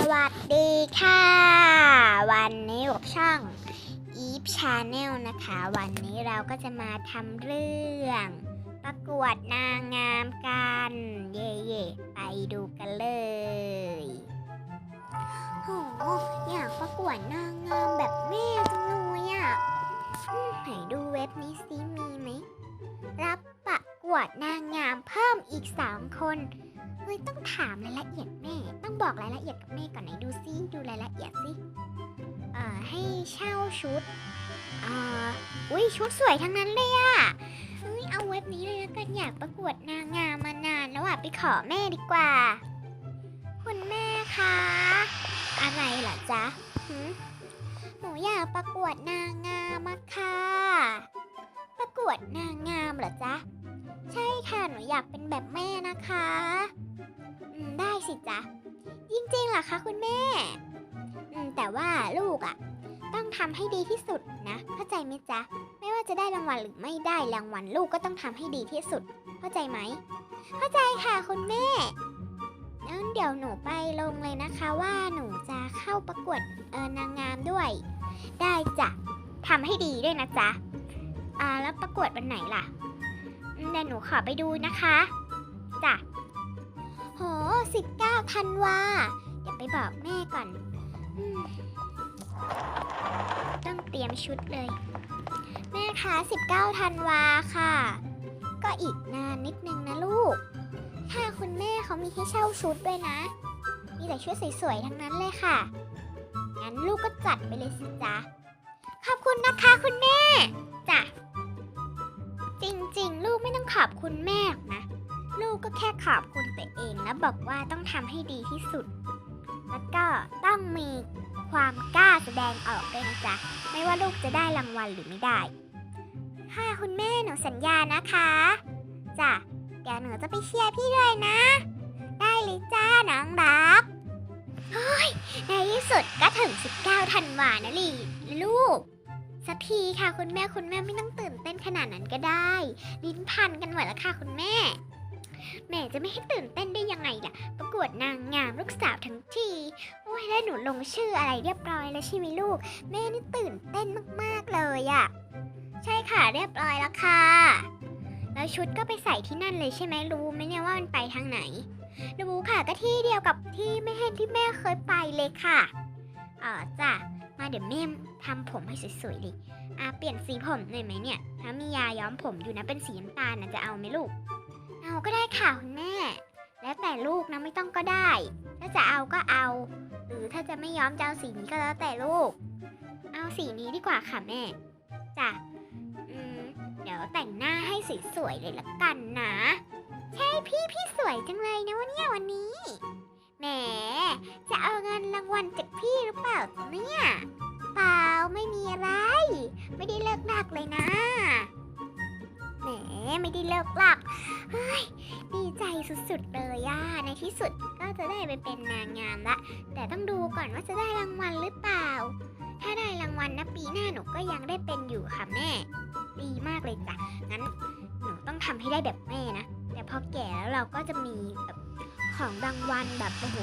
สวัสดีค่ะ วันนี้กับช่อง Eve Channel นะคะ วันนี้เราก็จะมาทำเรื่อง ประกวดนางงามกัน เย่เย่ไปดูกันเลยโหอยากประกวดนางงามแบบแม่จังเลยอะไหนดูเว็บนี้ซิมีไหม รับประกวดนางงามเพิ่มอีก 3 คน เฮ้ยต้องถามรายละเอียดแม่ ต้องบอกรายละเอียดกับแม่ก่อนไหนดูซิดูรายละเอียดซิเอ่อให้เช่าชุดเอ่ออุ้ยชุดสวยทั้งนั้นเลยอะเฮ้ยเอาเว็บนี้เลยแล้วกันอยากประกวดนางงามมานานแล้วอะไปขอแม่ดีกว่า คุณแม่คะอะไรเหรอจ๊ะหนูอยากประกวดนางงามอะค่ะประกวดนางงามเหรอจ๊ะใช่ค่ะหนูอยากเป็นแบบแม่นะคะ อืมได้สิจ๊ะ จริงๆเหรอคะคุณแม่ อืมแต่ว่าลูกอะ่ะ ต้องทำให้ดีที่สุดนะ เข้าใจไหมจ๊ะ ไม่ว่าจะได้รางวัลหรือไม่ได้รางวัลลูกก็ต้องทำให้ดีที่สุด เข้าใจไหม เข้าใจค่ะคุณแม่งั้นเดี๋ยวหนูไปลงเลยนะคะว่าหนูจะเข้าประกวดเออนางงามด้วย ได้จ้ะทำให้ดีด้วยนะจ๊ะ อ่าแล้วประกวดวันไหนล่ะอืมเดี๋ยวหนูขอไปดูนะคะจ้ะ โห19ธันวาเดี๋ยวไปบอกแม่ก่อนอต้องเตรียมชุดเลย แม่คะ19ธันวาค่ะ ก็อีกนานนิดนึงนะลูก ถ้าคุณแม่เขามีให้เช่าชุดด้วยนะ มีแต่ชุดสวยๆ ทั้งนั้นเลยค่ะ งั้นลูกก็จัดไปเลยสิจ๊ะ ขอบคุณนะคะคุณแม่จ้ะจริงๆ ลูกไม่ต้องขอบคุณแม่หรอกนะ ลูกก็แค่ขอบคุณตัวเองแล้วบอกว่าต้องทำให้ดีที่สุด แล้วก็ต้องมีความกล้าแสดงออกด้วยนะจ๊ะ ไม่ว่าลูกจะได้รางวัลหรือไม่ได้ ค่ะคุณแม่หนูสัญญานะคะจ้ะเดี๋ยวหนูจะไปเชียร์พี่ด้วยนะ ได้เลยจ้าน้องรักเฮ้ยในที่สุดก็ถึง 19ธันวานะลีลูกสักทีค่ะคุณแม่คุณแม่ไม่ต้องตื่นเต้นขนาดนั้นก็ได้ ลิ้นพันกันหมดแล้วค่ะคุณแม่ แม่จะไม่ให้ตื่นเต้นได้ยังไงล่ะ ประกวดนางงามลูกสาวทั้งทีโอ้ยแล้วหนูลงชื่ออะไรเรียบร้อยแล้วใช่ไหมลูก แม่นี่ตื่นเต้นมากๆเลยอะใช่ค่ะเรียบร้อยแล้วค่ะ แล้วชุดก็ไปใส่ที่นั่นเลยใช่ไหมรู้ไหมเนี่ยว่ามันไปทางไหนรู้ค่ะก็ที่เดียวกับที่แม่เห็นที่แม่เคยไปเลยค่ะอ๋อจ้ะมาเดี๋ยวแม่ทำผมให้สวยๆเลยอะเปลี่ยนสีผมหน่อยไหมเนี่ยถ้ามียาย้อมผมอยู่นะเป็นสีน้ำตาลนะจะเอาไหมลูก เอาก็ได้ค่ะคุณแม่ แล้วแต่ลูกนะไม่ต้องก็ได้ ถ้าจะเอาก็เอา หรือถ้าจะไม่ยอมจะเอาสีนี้ก็แล้วแต่ลูก เอาสีนี้ดีกว่าค่ะแม่จ้ะอืมเดี๋ยวแต่งหน้าให้สวยๆเลยละกันนะ ใช่พี่พี่สวยจังเลยนะวันนี้วันนี้ แหม จะเอาเงินรางวัลจากพี่หรือเปล่าเนี่ย เปล่าไม่มีอะไร ไม่ได้เลิกลักเลยนะ แหมไม่ได้เลิกลักดีใจสุดๆเลยอะในที่สุดก็จะได้ไปเป็นนางงามละ แต่ต้องดูก่อนว่าจะได้รางวัลหรือเปล่า ถ้าได้รางวัลนะปีหน้าหนูก็ยังได้เป็นอยู่ค่ะแม่ ดีมากเลยจ้ะงั้นหนูต้องทำให้ได้แบบแม่นะแต่พอแก่แล้วเราก็จะมีแบบของรางวัลแบบโอ้โห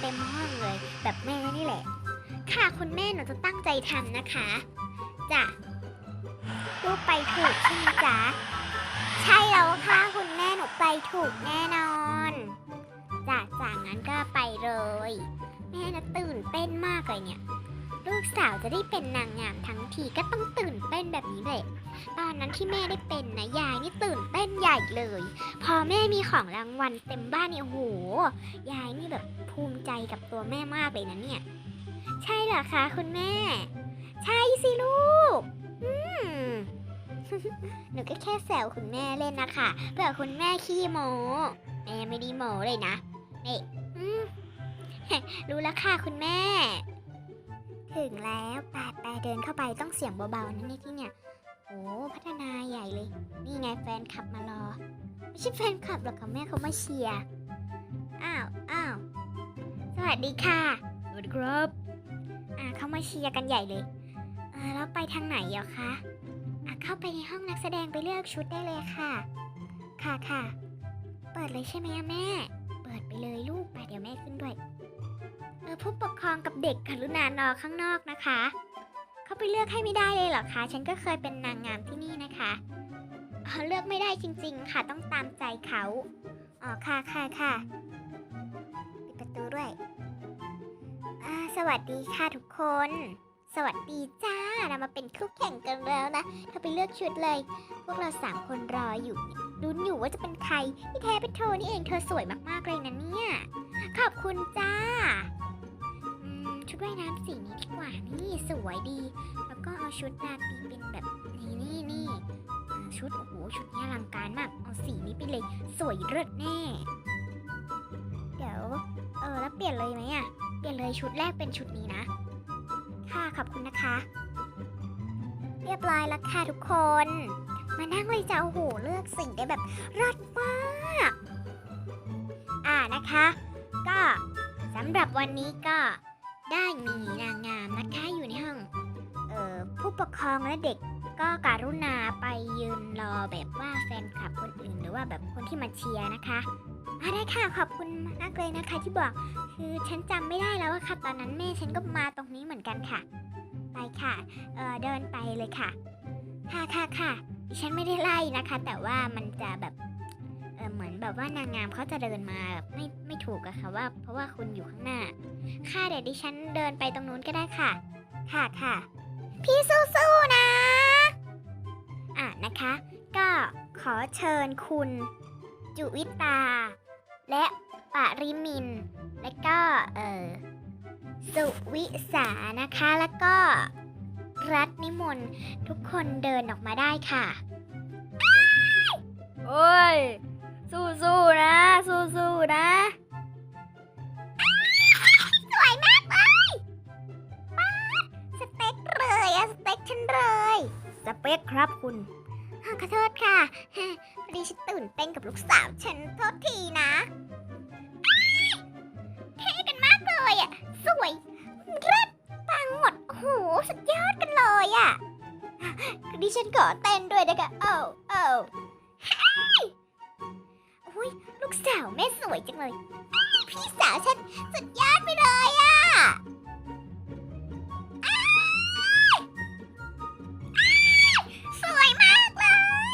เต็มห้องเลย แบบแม่นี่แหละ ค่ะคุณแม่หนูจะตั้งใจทำนะคะจ้ะลูกไปถูกใช่ไหมจ๊ะ ใช่แล้วค่ะคุณแม่หนูไปถูกแน่นอนจ้ะจากนั้นก็ไปเลย แม่นะตื่นเต้นมากเลยเนี่ย ลูกสาวจะได้เป็นนางงามทั้งทีก็ต้องตื่นเต้นแบบนี้เลยตอนนั้นที่แม่ได้เป็นนะยายนี่ตื่นเต้นใหญ่เลย พอแม่มีของรางวัลเต็มบ้านเนี่ยโอ้โหยายนี่แบบภูมิใจกับตัวแม่มากเลยนะเนี่ย ใช่เหรอคะคุณแม่ ใช่สิลูก อืม หนูก็แค่แซวคุณแม่เล่นนะคะเผื่อคุณแม่ขี้โมแม่ไม่ได้โมเลยนะนี่อืมรู้แล้วค่ะคุณแม่ ถึงแล้วไปไปเดินเข้าไปต้องเสียงเบาๆนะในที่เนี่ยโอ้พัฒนาใหญ่เลย นี่ไงแฟนขับมารอ ไม่ใช่แฟนคลับหรอกค่ะแม่เขามาเชียร์อ้าวอ้าวสวัสดีค่ะสวัสดีครับ อ่าเขามาเชียร์กันใหญ่เลยอ่าแล้วไปทางไหนเหรอคะอะ เข้าไปในห้องนักแสดงไปเลือกชุดได้เลยค่ะ ค่ะค่ะ เปิดเลยใช่ไหมอะแม่ เปิดไปเลยลูกไปเดี๋ยวแม่ขึ้นด้วย เออผู้ปกครองกับเด็กกรุณารอข้างนอกนะคะ เขาไปเลือกให้ไม่ได้เลยเหรอคะ ฉันก็เคยเป็นนางงามที่นี่นะคะเออเลือกไม่ได้จริง ๆ ค่ะ ต้องตามใจเขา อ๋อค่ะค่ะค่ะปิดประตูด้วย อ่า สวัสดีค่ะทุกคน สวัสดีจ้า เรามาเป็นคู่แข่งกันแล้วนะเธอไปเลือกชุดเลย พวกเราสามคนรออยู่ลุ้นอยู่ว่าจะเป็นใคร ที่แท้เป็นเธอนี่เอง เธอสวยมากๆเลยนะเนี่ย ขอบคุณจ้า ชุดว่ายน้ำสีนี้ดีกว่า นี่สวยดี แล้วก็เอาชุดราตรีเป็นแบบนี่นี่นี่ชุดโอ้โหชุดนี้อลังการมาก เอาสีนี้ไปเลย สวยเลิศแน่ เดี๋ยว เออแล้วเปลี่ยนเลยไหมอะเปลี่ยนเลยชุดแรกเป็นชุดนี้นะ ขอบคุณนะคะ เรียบร้อยแล้วค่ะทุกคน มานั่งเลยจ้าโอ้โหเลือกสิ่งได้แบบรอดมาก อ่านะคะ ก็สำหรับวันนี้ก็ได้มีนางงามนะคะอยู่ในห้องเอ่อผู้ปกครองและเด็กก็การุณาไปยืนรอแบบว่าแฟนคลับคนอื่น หรือว่าแบบคนที่มาเชียร์นะคะอาได้ค่ะขอบคุณมากเลยนะคะที่บอก คือฉันจำไม่ได้แล้วว่าค่ะ ตอนนั้นแม่ฉันก็มาตรงนี้เหมือนกันค่ะ ไปค่ะ เออเดินไปเลยค่ะ ค่ะค่ะค่ะดิฉันไม่ได้ไล่นะคะ แต่ว่ามันจะแบบ เออเหมือนแบบว่านางงามเขาจะเดินมาแบบไม่ไม่ถูกอะค่ะว่า เพราะว่าคุณอยู่ข้างหน้า ค่ะเดี๋ยวดิฉันเดินไปตรงนู้นก็ได้ค่ะ ค่ะค่ะ พี่สู้ๆนะ อะนะคะ ก็ขอเชิญคุณ จุวิตา และปาริมิน และก็เออ สุวิสานะคะ แล้วก็รัตนิมนต์ทุกคนเดินออกมาได้ค่ะ โอ้ย สู้ๆนะ สู้ๆนะ สวยมากเลยป๊าดสเต็กเลยอะสเต็กฉันเลย สเปคครับคุณอะขอโทษค่ะฮะพอดีฉันตื่นเต้นกับลูกสาวฉันโทษทีนะอ้ายเท่กันมากเลยอะ สวยเลิศปังหมดโอ้โหสุดยอดกันเลยอะดิฉันขอเต้นด้วยนะคะโอ้โอ้เฮ้ยอุ้ยลูกสาวแม่สวยจังเลย พี่สาวฉันสุดยอดไปเลยอะสวยมากเล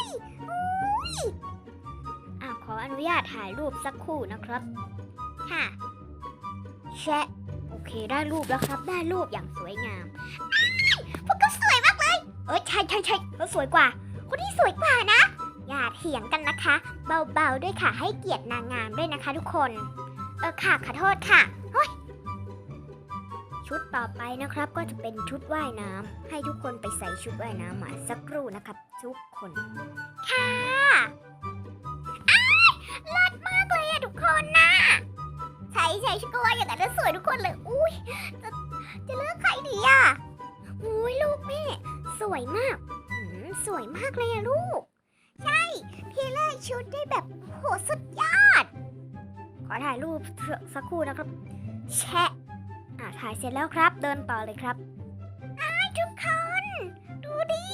ยอุ้ยอะขออนุญาตถ่ายรูปสักครู่นะครับ ค่ะแชะ เคได้รูปแล้วครับ ได้รูปอย่างสวยงาม พวกก็สวยมากเลย เอ้ยใช่ใช่ใช่เขาสวยกว่า คนที่สวยกว่านะ อย่าเถียงกันนะคะ เบาๆด้วยค่ะ ให้เกียรตินางงามด้วยนะคะ ทุกคน เออค่ะขอโทษค่ะชุดต่อไปนะครับก็จะเป็นชุดว่ายน้ำให้ทุกคนไปใส่ชุดว่ายน้ำมาสักครู่นะครับ ทุกคน ค่ะอ้ายเลิศมากเลยอะทุกคนนะ ใช่ฉันก็ว่าอย่างนั้นแล้วสวยทุกคนเลย อุ้ยจะจะเลือกใครดีอะอุ้ยลูกแม่ สวยมากหืมสวยมากเลยอะลูก ใช่ พี่เลือกชุดได้แบบโหสุดยอด ขอถ่ายรูปสักครู่นะครับ แชะอะถ่ายเสร็จแล้วครับ เดินต่อเลยครับทุกคน ดูดิ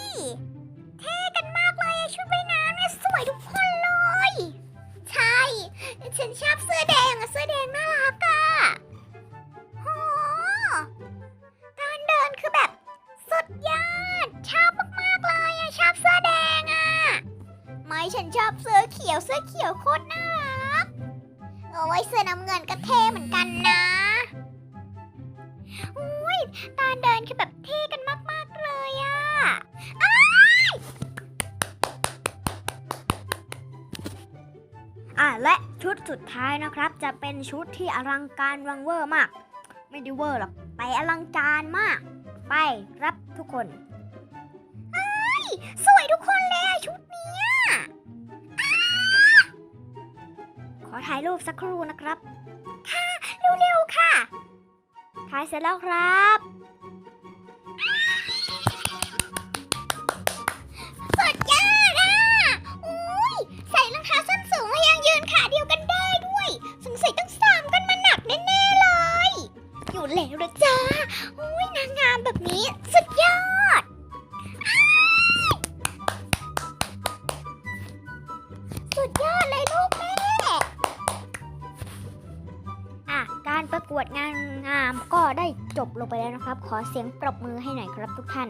เท่กันมากเลยอะชุดว่ายน้ำเนี่ยสวยทุกคนเลย ใช่ ฉันชอบเสื้อแดงอะเสื้อแดงน่ารัก ยวเสื้อเขียวโคตรน่ารักโอ้ยเสื้อน้ำเงินก็เท่เหมือนกันนะอุ้ยตอนเดินคือแบบเท่กันมากๆเลยอะอ้ายอะและชุดสุดท้ายนะครับ จะเป็นชุดที่อลังการวังเวอร์มาก ไม่ได้เวอร์หรอกแต่อลังการมาก ไปรับทุกคน ถ่ายรูปสักครู่นะครับ ค่ะ เร็วๆค่ะ ถ่ายเสร็จแล้วครับ การประกวดงานงามก็ได้จบลงไปแล้วนะครับ ขอเสียงปรบมือให้หน่อยครับทุกท่าน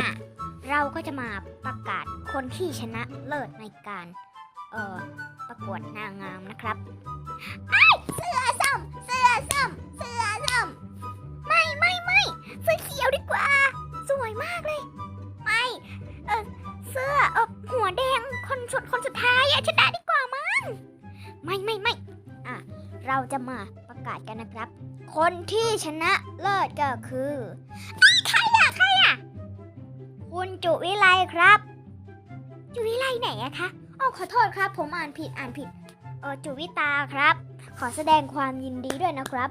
อะเราก็จะมาประกาศคนที่ชนะเลิศในการเอ่อประกวดนางงามนะครับเสื้อส้มเสื้อส้มเสื้อ จะมาประกาศกันนะครับ คนที่ชนะเลิศก็คือใครอะใครอะคุณจุวิไลครับ จุวิไลไหนอะคะอ๋อขอโทษครับ ผมอ่านผิดอ่านผิดเออจุวิตาครับ ขอแสดงความยินดีด้วยนะครับ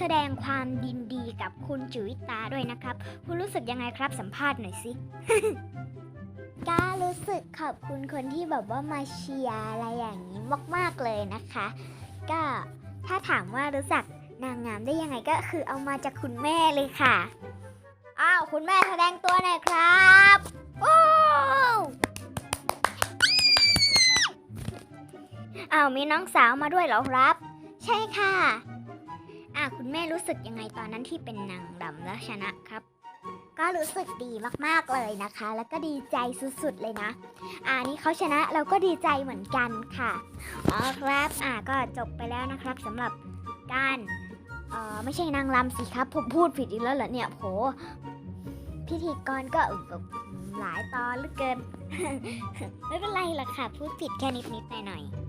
แสดงความยินดีกับคุณจุวิตาด้วยนะครับ คุณรู้สึกยังไงครับสัมภาษณ์หน่อยสิก็รู้สึกขอบคุณคนที่แบบว่ามาเชียร์อะไรอย่างนี้มากๆเลยนะคะ ก็ถ้าถามว่ารู้จักนางงามได้ยังไงก็คือเอามาจากคุณแม่เลยค่ะ อ้าวคุณแม่แสดงตัวหน่อยครับโอ้อ้าวมีน้องสาวมาด้วยเหรอครับ ใช่ค่ะ อ่าคุณแม่รู้สึกยังไงตอนนั้นที่เป็นนางรำแล้วชนะครับ ก็รู้สึกดีมากๆเลยนะคะ แล้วก็ดีใจสุดๆเลยนะอ่านี่เขาชนะเราก็ดีใจเหมือนกันค่ะอ๋อครับอ่าก็จบไปแล้วนะครับสำหรับการเอ่อไม่ใช่นางรำสิครับผมพูดผิดอีกแล้วเหรอเนี่ยโหพิธีกรก็หลายตอนเหลือเกิน ไม่เป็นไรหรอกค่ะ พูดผิดแค่นิดๆหน่อยห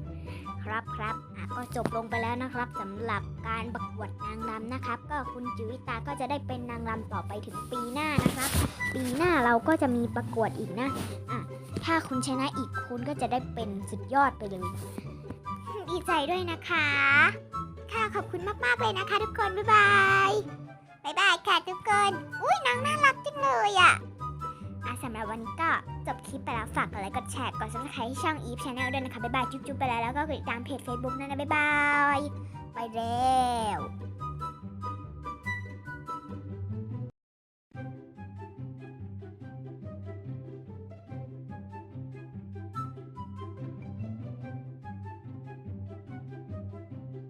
น่อยๆครับครับอะก็จบลงไปแล้วนะครับสำหรับการประกวดนางรำนะครับ ก็คุณจิวิตาก็จะได้เป็นนางรำต่อไปถึงปีหน้านะครับ ปีหน้าเราก็จะมีประกวดอีกนะอะถ้าคุณชนะอีกคุณก็จะได้เป็นสุดยอดไปเลยดีใจด้วยนะคะ ค่ะขอบคุณมากๆเลยนะคะ ทุกคนบ๊ายบายบ๊ายบายค่ะทุกคนอุ้ยนางน่ารักจังเลยอะอะสำหรับวันนี้ก็ คลิปไปแล้วฝากกดไลค์กดแชร์กด subscribe ให้ช่อง e ีฟชาแนลด้วยนะคะบ๊ายบายจุ๊บๆไปแล้วแล้วก็กดติดตามเพจ Facebook นั่นนะบ๊ายบายไปแล้ว